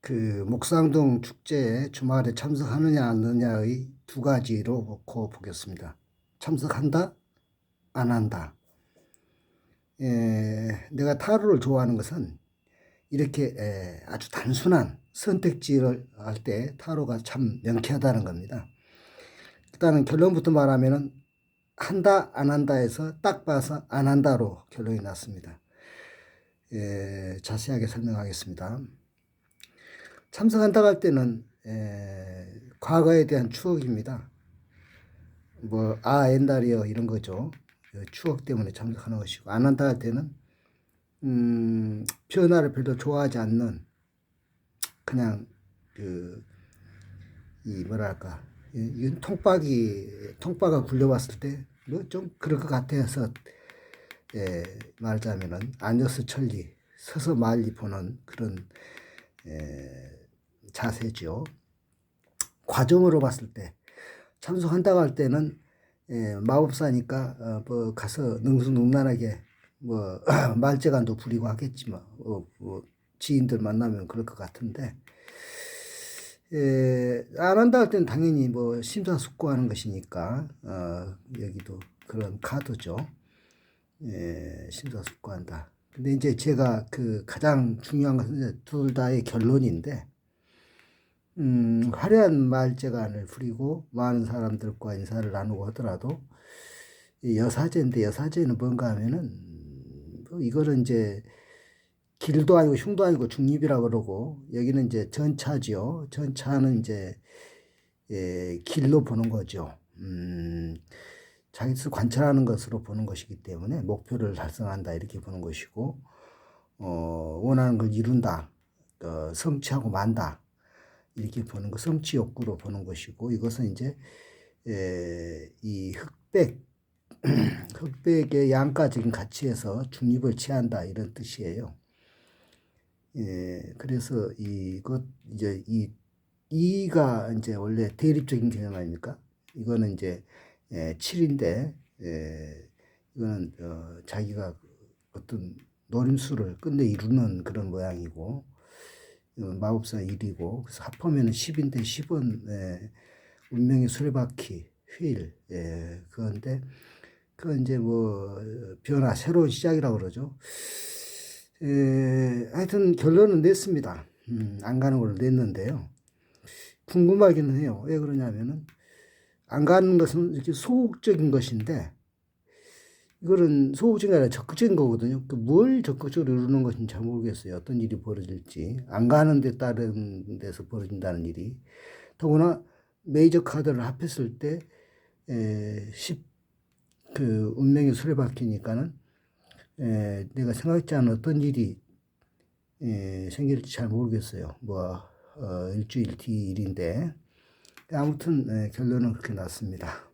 그 목상동 축제에 주말에 참석하느냐 안 하느냐의 두 가지로 놓고 보겠습니다. 참석한다, 안 한다. 에, 내가 타로를 좋아하는 것은 이렇게 에, 아주 단순한 선택지를 할 때 타로가 참 명쾌하다는 겁니다. 일단은 결론부터 말하면은 한다, 안 한다 해서 딱 봐서 안 한다로 결론이 났습니다. 에, 자세하게 설명하겠습니다. 참석한다고 할 때는 에, 과거에 대한 추억입니다. 뭐, 아, 옛날이요, 이런 거죠. 그 추억 때문에 참석하는 것이고, 안 한다 할 때는, 음, 변화를 별로 좋아하지 않는, 그냥, 그, 이, 뭐랄까, 이, 이 통박이, 통박을 굴려봤을 때, 뭐 좀 그럴 것 같아서, 예, 말하자면은, 앉아서 천리, 서서 말리 보는 그런, 예, 자세죠. 과정으로 봤을 때 참석한다고 할 때는 예, 마법사니까 어, 뭐 가서 능수능란하게 뭐 말재간도 부리고 하겠지만 어, 뭐 지인들 만나면 그럴 것 같은데 예, 안 한다 할 때는 당연히 뭐 심사숙고하는 것이니까 어, 여기도 그런 카드죠. 예, 심사숙고한다. 근데 이제 제가 그 가장 중요한 것은 둘 다의 결론인데 음, 화려한 말재간을 부리고 많은 사람들과 인사를 나누고 하더라도 이 여사제인데 여사제는 뭔가 하면은 뭐 이거는 이제 길도 아니고 흉도 아니고 중립이라 그러고 여기는 이제 전차지요. 전차는 이제 예, 길로 보는 거죠. 음, 자기 스스로 관찰하는 것으로 보는 것이기 때문에 목표를 달성한다 이렇게 보는 것이고 어, 원하는 걸 이룬다. 어, 성취하고 만다. 이렇게 보는 것, 성취 욕구로 보는 것이고 이것은 이제 에, 이 흑백 흑백의 양가적인 가치에서 중립을 취한다 이런 뜻이에요. 예, 그래서 이것 이제 이 이가 이제 원래 대립적인 개념 아닙니까? 이거는 이제 예, 7인데 예, 이거는 어, 자기가 어떤 노림수를 끝내 이루는 그런 모양이고 어, 마법사 1이고 그래서 합하면은 10인데 10은 예, 운명의 수레바퀴 휠 예, 그건데 그건 이제 뭐 변화 새로운 시작이라고 그러죠. 에, 하여튼 결론은 냈습니다. 음, 안 가는 걸로 냈는데요. 궁금하기는 해요. 왜 그러냐면은 안 가는 것은 이렇게 소극적인 것인데 이거는 소극적이 아니라 적극적인 거거든요. 그뭘 적극적으로 이루는 것인지 잘 모르겠어요. 어떤 일이 벌어질지. 안 가는 데 따른 데서 벌어진다는 일이. 더구나 메이저 카드를 합했을 때, 에, 10, 그, 운명의 수레바퀴니까는, 에, 내가 생각지 않은 어떤 일이, 에, 생길지 잘 모르겠어요. 뭐, 어, 일주일 뒤 일인데. 아무튼, 에, 결론은 그렇게 났습니다.